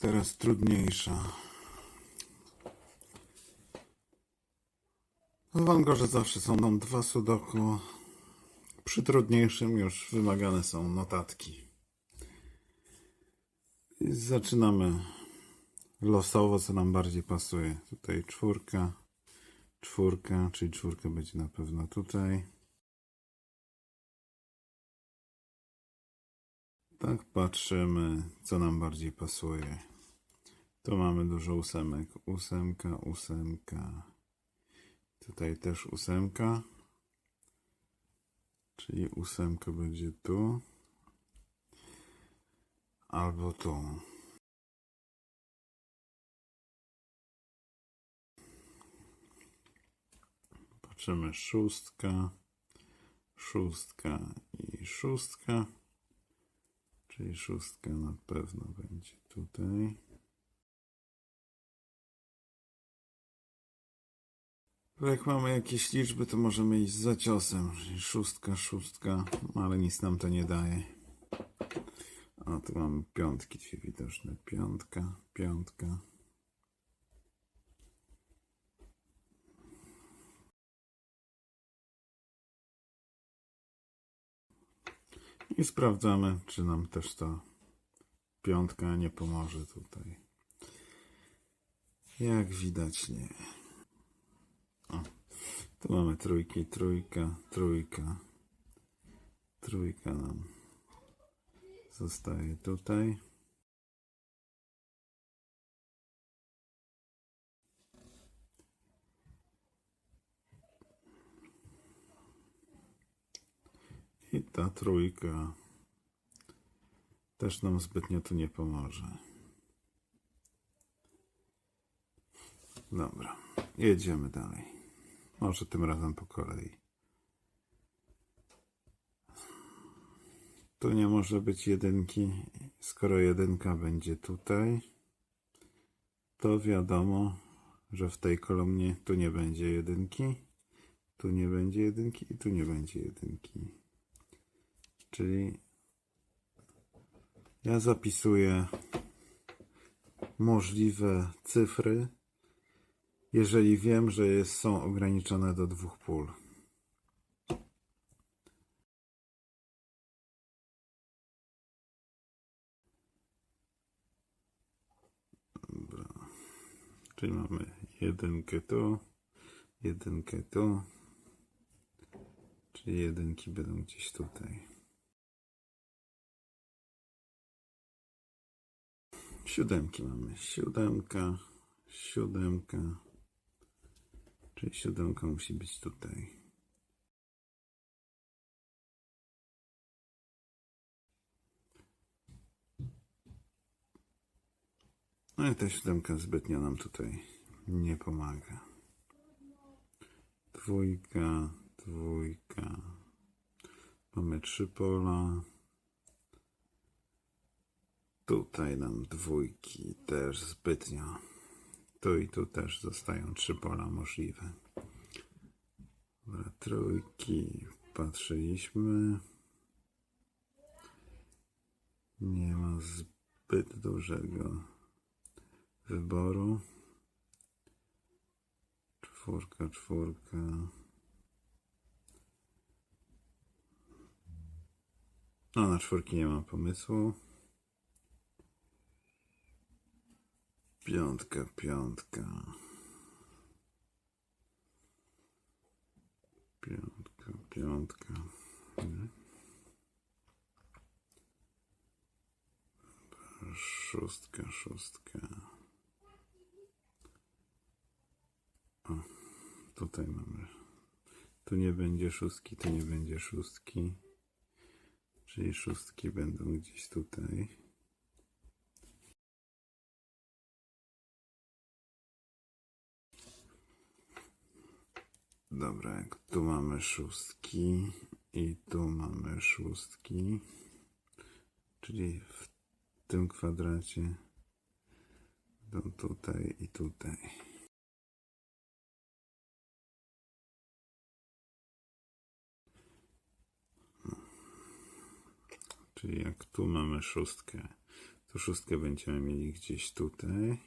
Teraz trudniejsza. W Wangorze zawsze są nam dwa sudoku. Przy trudniejszym już wymagane są notatki. Zaczynamy losowo, co nam bardziej pasuje. Tutaj czwórka, czwórka, czyli czwórka będzie na pewno tutaj. Tak patrzymy, co nam bardziej pasuje. Tu mamy dużo ósemek. Ósemka, ósemka. Tutaj też ósemka. Czyli ósemka będzie tu. Albo tu. Patrzymy szóstka, szóstka i szóstka. Czyli szóstka na pewno będzie tutaj. Jak mamy jakieś liczby, to możemy iść za ciosem. Szóstka, szóstka, ale nic nam to nie daje. A tu mamy piątki, dwie widoczne. Piątka, piątka. I sprawdzamy, czy nam też ta piątka nie pomoże tutaj. Jak widać, nie. O, tu mamy trójki, trójka, trójka. Trójka nam zostaje tutaj. I ta trójka też nam zbytnio tu nie pomoże. Dobra, jedziemy dalej. Może tym razem po kolei. Tu nie może być jedynki. Skoro jedynka będzie tutaj, to wiadomo, że w tej kolumnie tu nie będzie jedynki, tu nie będzie jedynki i tu nie będzie jedynki. Czyli ja zapisuję możliwe cyfry, jeżeli wiem, że jest, są ograniczone do dwóch pól. Dobra. Czyli mamy jedynkę tu, jedynkę tu, czyli jedynki będą gdzieś tutaj. Siódemki mamy. Siódemka, siódemka. Czyli siódemka musi być tutaj. No i ta siódemka zbytnio nam tutaj nie pomaga. Dwójka, dwójka. Mamy trzy pola. Tutaj nam dwójki też zbytnio. Tu i tu też zostają trzy pola możliwe. Dobra, trójki patrzyliśmy. Nie ma zbyt dużego wyboru. Czwórka, czwórka. No, na czwórki nie mam pomysłu. Piątka, piątka. Piątka, piątka. Nie? Szóstka, szóstka. O, tutaj mamy. Tu nie będzie szóstki, tu nie będzie szóstki. Czyli szóstki będą gdzieś tutaj. Dobra, tu mamy szóstki i tu mamy szóstki, czyli w tym kwadracie będą tutaj i tutaj. Czyli jak tu mamy szóstkę, To szóstkę będziemy mieli gdzieś tutaj.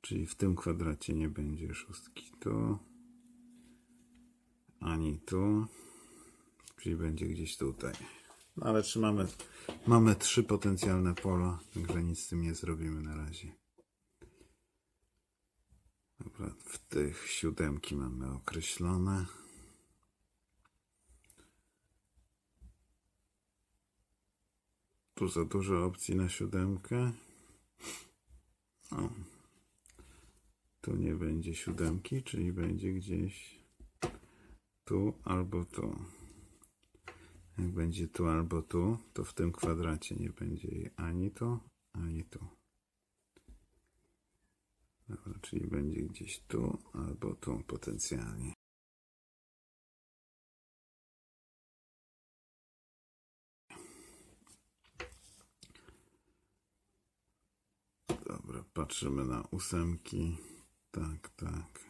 Czyli w tym kwadracie nie będzie szóstki tu. Ani tu. Czyli będzie gdzieś tutaj. No ale trzymamy. Mamy trzy potencjalne pola, także nic z tym nie zrobimy na razie. Dobra, w tych siódemki mamy określone. Tu za dużo opcji na siódemkę. O. Tu nie będzie siódemki, czyli będzie gdzieś tu albo tu. Jak będzie tu albo tu, to w tym kwadracie nie będzie jej ani tu, ani tu. Dobra, czyli będzie gdzieś tu albo tu potencjalnie. Dobra, patrzymy na ósemki. Tak, tak.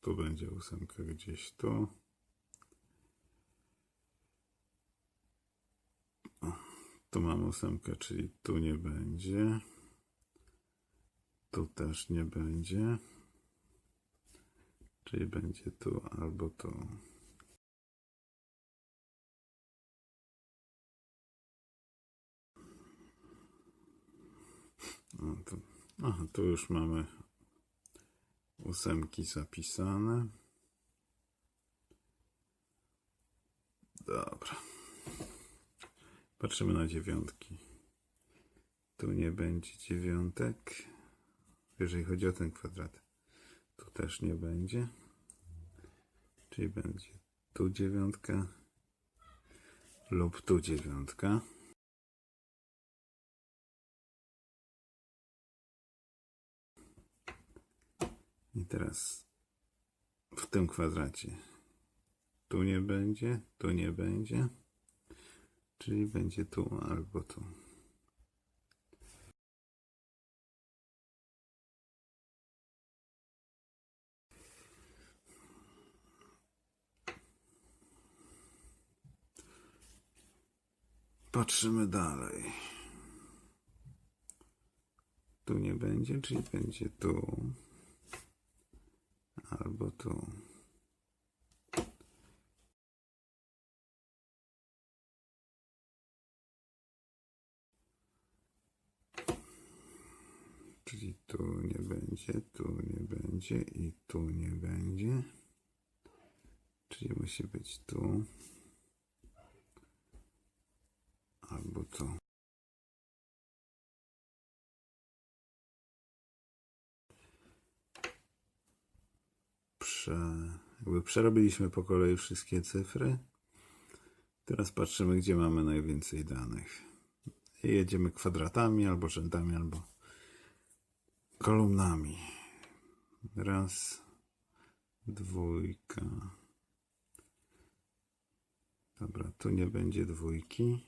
Tu będzie ósemka gdzieś tu. Tu mam ósemkę, czyli tu nie będzie. Tu też nie będzie. Czyli będzie tu albo tu. To, aha, tu już mamy ósemki zapisane. Dobra. Patrzymy na dziewiątki. Tu nie będzie dziewiątek. Jeżeli chodzi o ten kwadrat. Tu też nie będzie. Czyli będzie tu dziewiątka lub tu dziewiątka. I teraz w tym kwadracie tu nie będzie, tu nie będzie, czyli będzie tu albo tu. Patrzymy dalej. Tu nie będzie, czyli będzie tu albo tu. Czyli tu nie będzie, tu nie będzie i tu nie będzie. Czyli musi być tu albo tu. Prze, jakby przerobiliśmy po kolei wszystkie cyfry. Teraz patrzymy, gdzie mamy najwięcej danych. I jedziemy kwadratami, albo rzędami, albo kolumnami. Raz, dwójka. Dobra, tu nie będzie dwójki,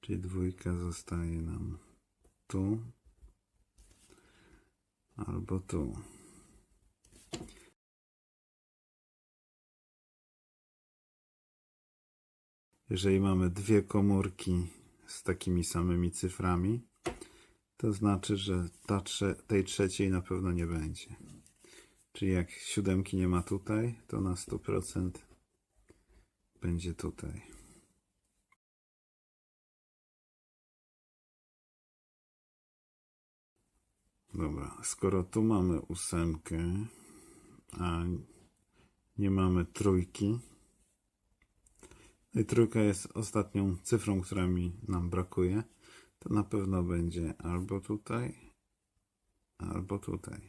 czyli dwójka zostaje nam tu albo tu. Jeżeli mamy dwie komórki z takimi samymi cyframi, to znaczy, że ta tej trzeciej na pewno nie będzie. Czyli jak siódemki nie ma tutaj, to na 100% będzie tutaj. Dobra, skoro tu mamy ósemkę, a nie mamy trójki, no i trójka jest ostatnią cyfrą, która mi nam brakuje, to na pewno będzie albo tutaj, albo tutaj.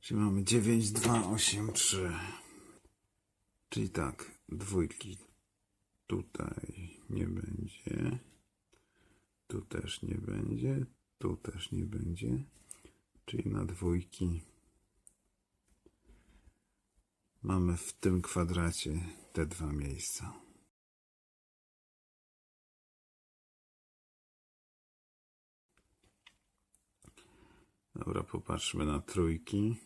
Czyli mamy 9, 2, 8, 3. Czyli tak, dwójki tutaj nie będzie. Tu też nie będzie. Tu też nie będzie. Czyli na dwójki mamy w tym kwadracie te dwa miejsca. Dobra, popatrzmy na trójki.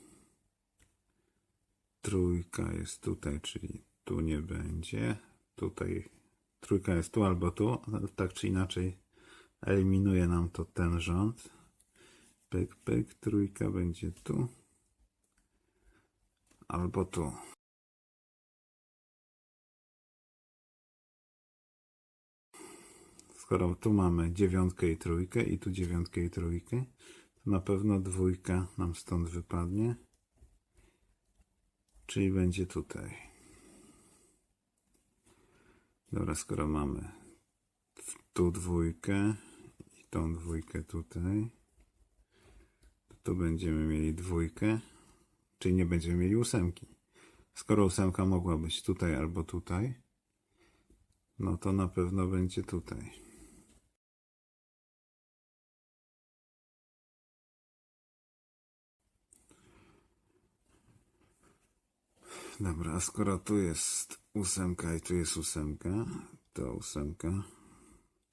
Trójka jest tutaj, czyli tu nie będzie. Tutaj trójka jest tu albo tu, tak czy inaczej eliminuje nam to ten rząd. Pyk, pyk, trójka będzie tu. Albo tu. Skoro tu mamy dziewiątkę i trójkę i tu dziewiątkę i trójkę, na pewno dwójka nam stąd wypadnie. Czyli będzie tutaj. Dobra, skoro mamy tu dwójkę i tą dwójkę tutaj, to tu będziemy mieli dwójkę, czyli nie będziemy mieli ósemki. Skoro ósemka mogła być tutaj albo tutaj, no to na pewno będzie tutaj. Dobra, a skoro tu jest ósemka i tu jest ósemka, to ósemka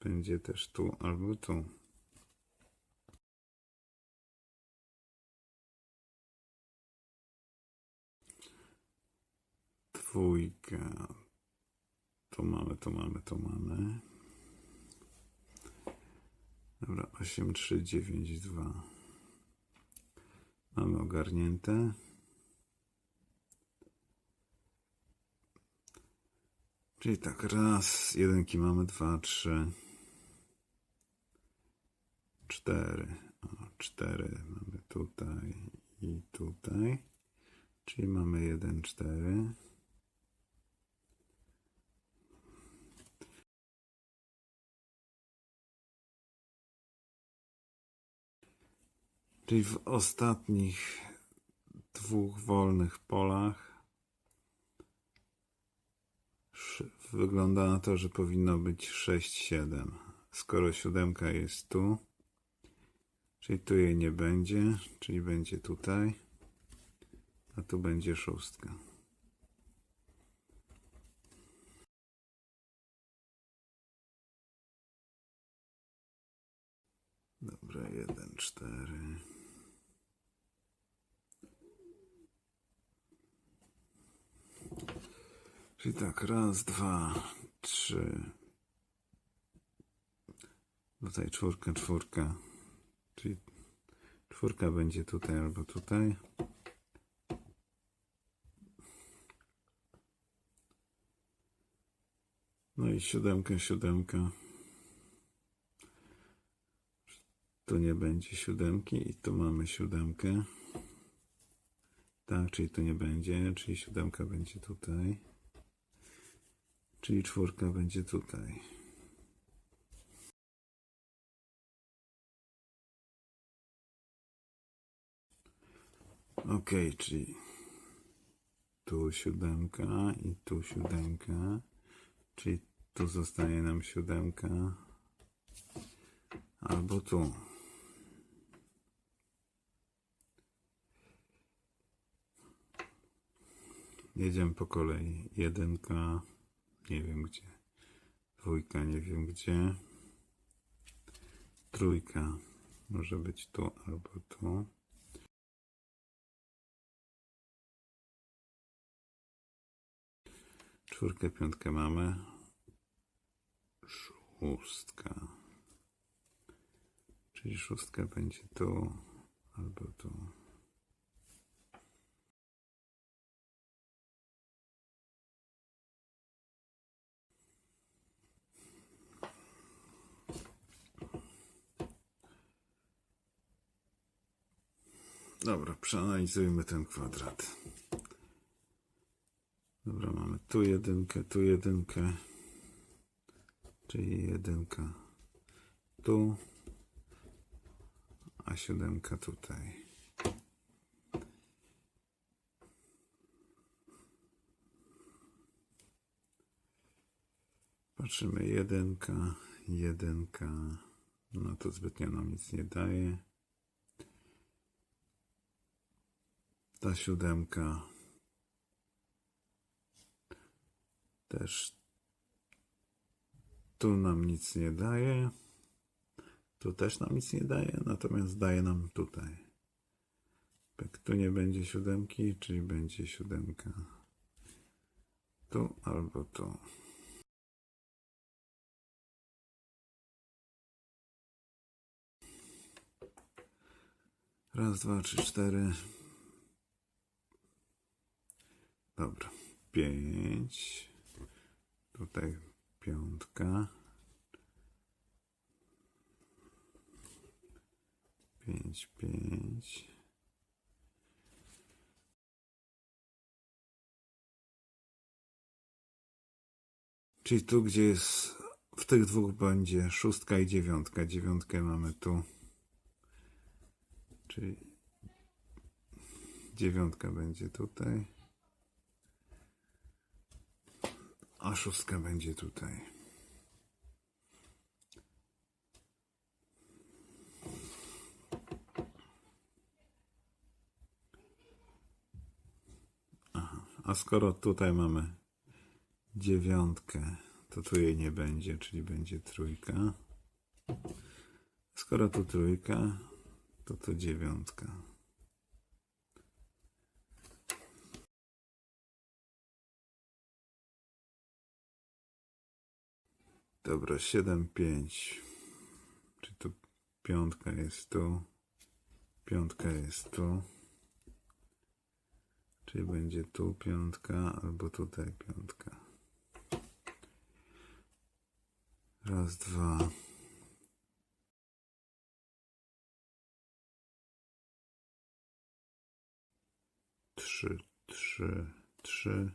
będzie też tu albo tu. Dwójka. Tu mamy, tu mamy, tu mamy. Dobra, 8, 3, 9, 2. Mamy ogarnięte. Czyli tak, raz, jedynki mamy, dwa, trzy, cztery. O, cztery mamy tutaj i tutaj. Czyli mamy jeden, cztery. Czyli w ostatnich dwóch wolnych polach wygląda na to, że powinno być 6, 7. Skoro siódemka jest tu, czyli tu jej nie będzie, czyli będzie tutaj, a tu będzie szóstka. Dobra, jeden, cztery. Czyli tak, raz, dwa, trzy. Tutaj czwórka, czwórka. Czyli czwórka będzie tutaj albo tutaj. No i siódemka, siódemka. Tu nie będzie siódemki i tu mamy siódemkę. Tak, czyli tu nie będzie, czyli siódemka będzie tutaj. Czyli czwórka będzie tutaj. Ok, czyli tu siódemka i tu siódemka. Czyli tu zostanie nam siódemka. Albo tu. Jedziemy po kolei. Jedynka, nie wiem gdzie. Dwójka, nie wiem gdzie. Trójka, może być tu albo tu. Czwórkę, piątkę mamy. Szóstka. Czyli szóstka będzie tu albo tu. Dobra, przeanalizujmy ten kwadrat. Dobra, mamy tu jedynkę, tu jedynkę, czyli jedynka tu, a siódemka tutaj. Patrzymy, jedynka, jedynka, no to zbytnio nam nic nie daje. Ta siódemka też tu nam nic nie daje. Tu też nam nic nie daje, natomiast daje nam tutaj. Tak, tu nie będzie siódemki, czyli będzie siódemka tu albo tu. Raz, dwa, trzy, cztery. Dobra. Pięć. Tutaj piątka. Pięć, pięć. Czyli tu, gdzie jest, w tych dwóch będzie szóstka i dziewiątka. Dziewiątkę mamy tu. Czyli dziewiątka będzie tutaj. A szóstka będzie tutaj. Aha. A skoro tutaj mamy dziewiątkę, to tu jej nie będzie, czyli będzie trójka. Skoro tu trójka, to tu dziewiątka. Dobra, 7, 5. Czy tu piątka jest tu? Piątka jest tu. Czyli będzie tu piątka, albo tutaj piątka. Raz, dwa. Trzy, trzy, trzy.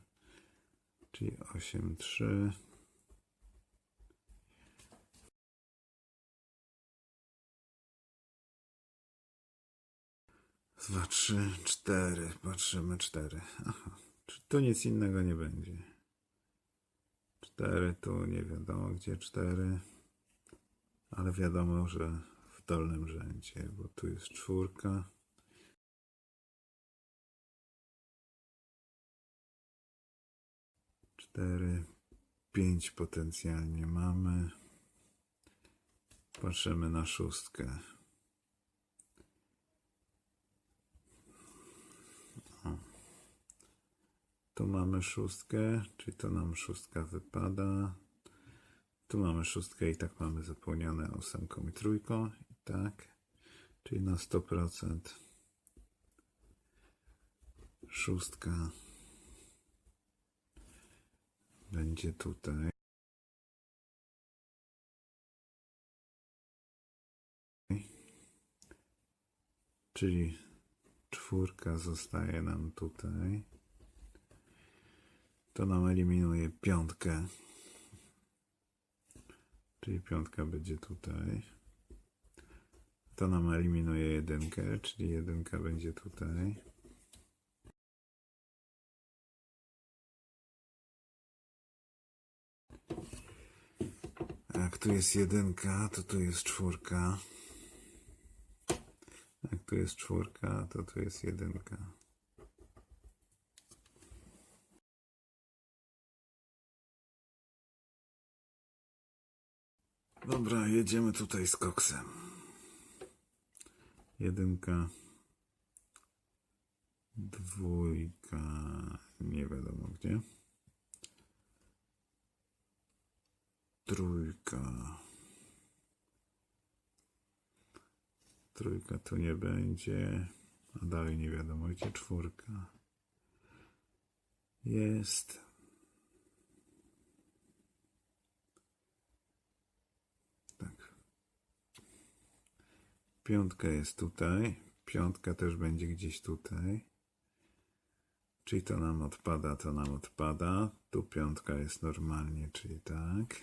Czyli osiem, trzy. Dwa, trzy, cztery. Patrzymy, cztery. Aha. Czy tu nic innego nie będzie? Cztery, tu nie wiadomo gdzie cztery. Ale wiadomo, że w dolnym rzędzie, bo tu jest czwórka. Cztery, pięć potencjalnie mamy. Patrzymy na szóstkę. Tu mamy szóstkę, czyli to nam szóstka wypada. Tu mamy szóstkę i tak mamy zapełnione ósemką i trójką. I tak, czyli na 100% szóstka będzie tutaj. Czyli czwórka zostaje nam tutaj. To nam eliminuje piątkę. Czyli piątka będzie tutaj. To nam eliminuje jedynkę, czyli jedynka będzie tutaj. Jak tu jest jedynka, to tu jest czwórka. Jak tu jest czwórka, to tu jest jedynka. Dobra, jedziemy tutaj z koksem. Jedynka. Dwójka. Nie wiadomo gdzie. Trójka. Trójka tu nie będzie. A dalej nie wiadomo gdzie czwórka. Jest. Piątka jest tutaj. Piątka też będzie gdzieś tutaj. Czyli to nam odpada, to nam odpada. Tu piątka jest normalnie, czyli tak.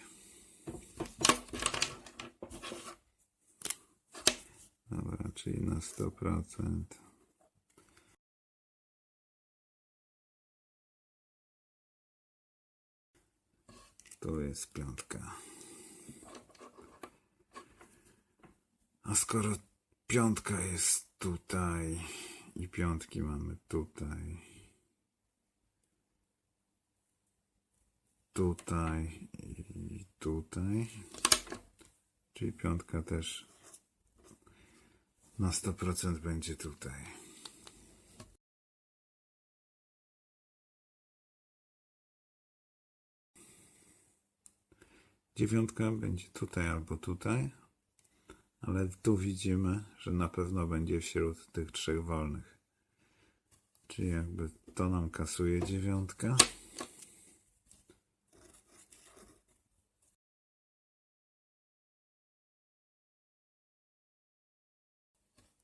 Dobra, czyli na 100%. Tu jest piątka. A skoro piątka jest tutaj i piątki mamy tutaj, tutaj i tutaj, czyli piątka też na 100% będzie tutaj. Dziewiątka będzie tutaj albo tutaj. Ale tu widzimy, że na pewno będzie wśród tych trzech wolnych. Czyli jakby to nam kasuje dziewiątka.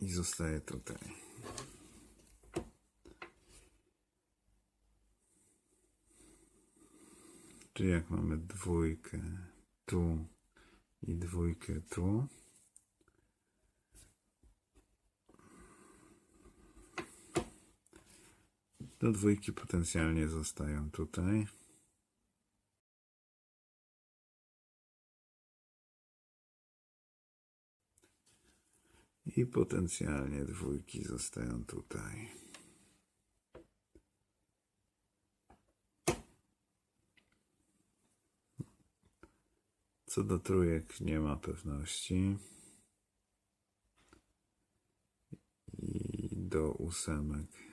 I zostaje tutaj. Czyli jak mamy dwójkę tu i dwójkę tu. To dwójki potencjalnie zostają tutaj. I potencjalnie dwójki zostają tutaj. Co do trójek nie ma pewności. I do ósemek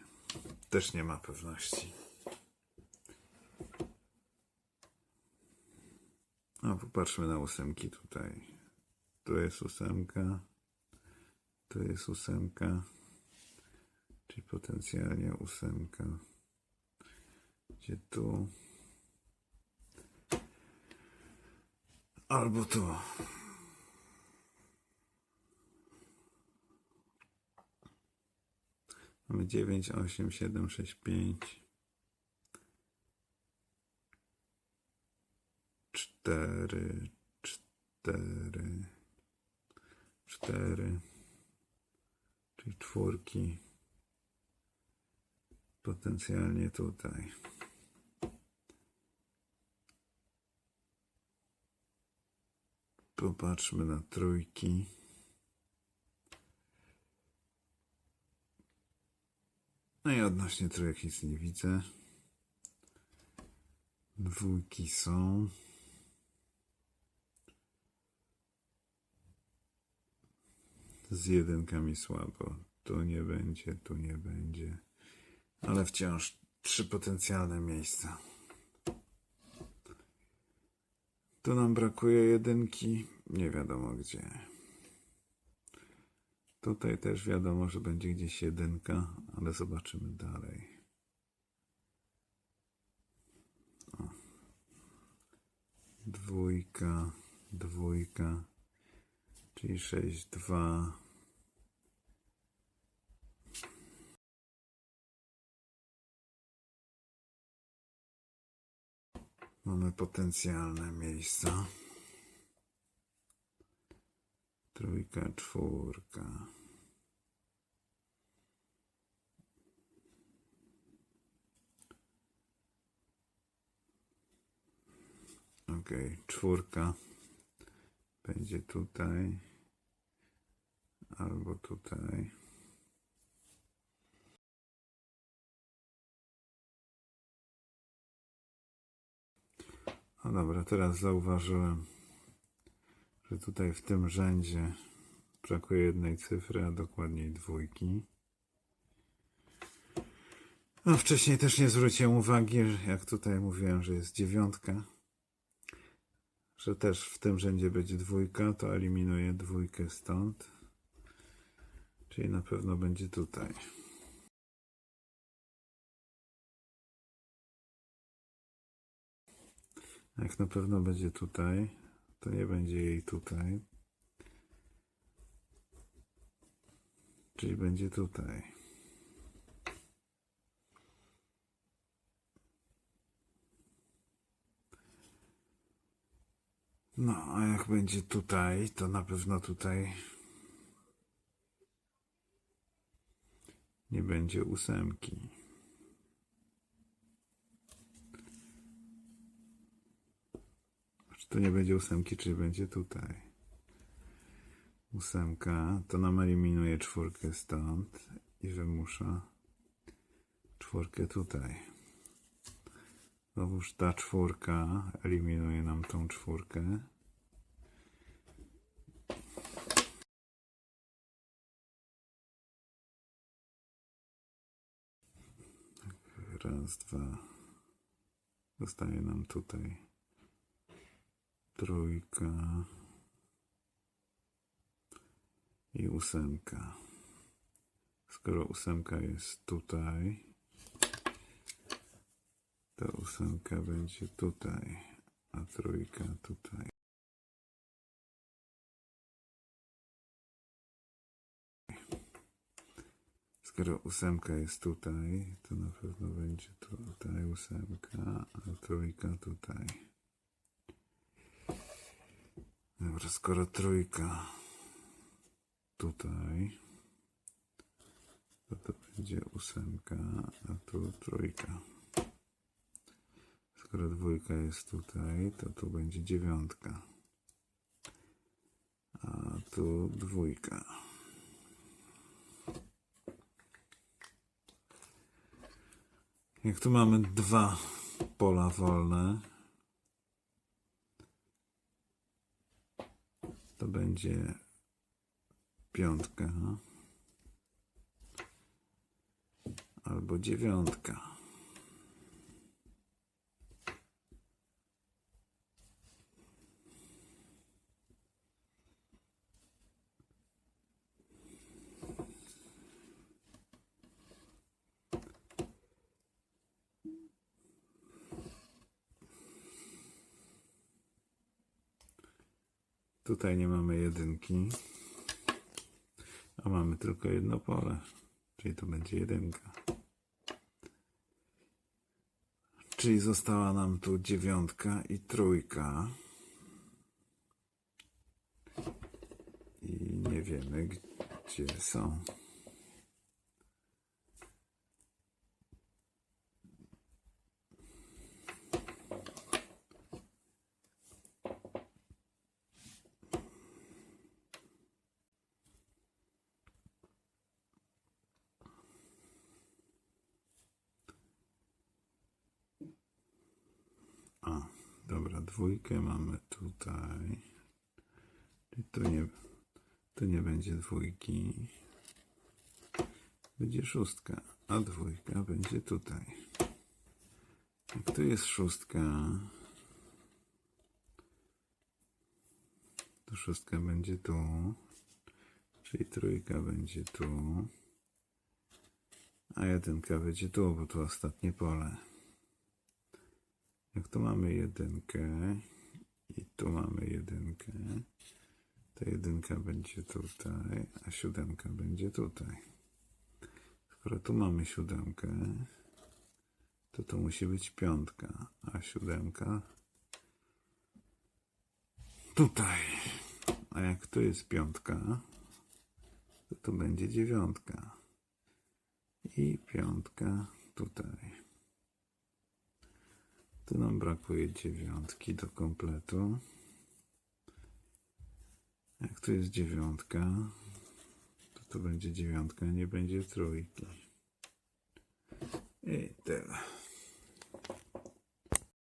też nie ma pewności. No, popatrzmy na ósemki tutaj. Tu jest ósemka. Tu jest ósemka. Czyli potencjalnie ósemka. Gdzie tu? Albo tu. Mamy 9, 8, 7, 6, 5. 4, 4, 4, czyli czwórki. Potencjalnie tutaj. Popatrzmy na trójki. No i odnośnie trójek nic nie widzę. Dwójki są. Z jedynkami słabo. Tu nie będzie, tu nie będzie. Ale wciąż trzy potencjalne miejsca. Tu nam brakuje jedynki, nie wiadomo gdzie. Tutaj też wiadomo, że będzie gdzieś jedynka, ale zobaczymy dalej. O. Dwójka, dwójka, czyli sześć, dwa. Mamy potencjalne miejsca. Trójka, czwórka. Ok, czwórka będzie tutaj albo tutaj. No dobra, teraz zauważyłem, że tutaj w tym rzędzie brakuje jednej cyfry, a dokładniej dwójki. No wcześniej też nie zwróciłem uwagi, jak tutaj mówiłem, że jest dziewiątka, że też w tym rzędzie będzie dwójka, to eliminuję dwójkę stąd. Czyli na pewno będzie tutaj. Jak na pewno będzie tutaj, to nie będzie jej tutaj. Czyli będzie tutaj. No, a jak będzie tutaj, to na pewno tutaj nie będzie ósemki. Czy to nie będzie ósemki, czy będzie tutaj? Ósemka, to nam eliminuje czwórkę stąd i wymusza czwórkę tutaj. Znowuż ta czwórka eliminuje nam tą czwórkę. Raz, dwa. Zostaje nam tutaj trójka. i ósemka. Skoro ósemka jest tutaj, to ósemka będzie tutaj, a trójka tutaj. Skoro ósemka jest tutaj, to na pewno będzie tutaj ósemka, a trójka tutaj. Dobra, skoro trójka tutaj, to to będzie ósemka, a tu trójka. Skoro dwójka jest tutaj, to tu będzie dziewiątka. A tu dwójka. Jak tu mamy dwa pola wolne, to będzie piątka albo dziewiątka. Tutaj nie mamy jedynki, a mamy tylko jedno pole, czyli to będzie jedynka. Czyli została nam tu dziewiątka i trójka. I nie wiemy, gdzie są. A, dobra, dwójkę mamy tutaj. Czyli tu nie, tu nie będzie dwójki. Będzie szóstka, a dwójka będzie tutaj. Jak tu jest szóstka, to szóstka będzie tu. Czyli trójka będzie tu. A jedynka będzie tu, bo to ostatnie pole. Jak tu mamy jedynkę i tu mamy jedynkę, to jedynka będzie tutaj, a siódemka będzie tutaj. Skoro tu mamy siódemkę, to to musi być piątka, a siódemka tutaj. A jak tu jest piątka, to tu będzie dziewiątka. I piątka tutaj. Tu nam brakuje dziewiątki do kompletu. Jak tu jest dziewiątka, to tu będzie dziewiątka, nie będzie trójki. I tyle.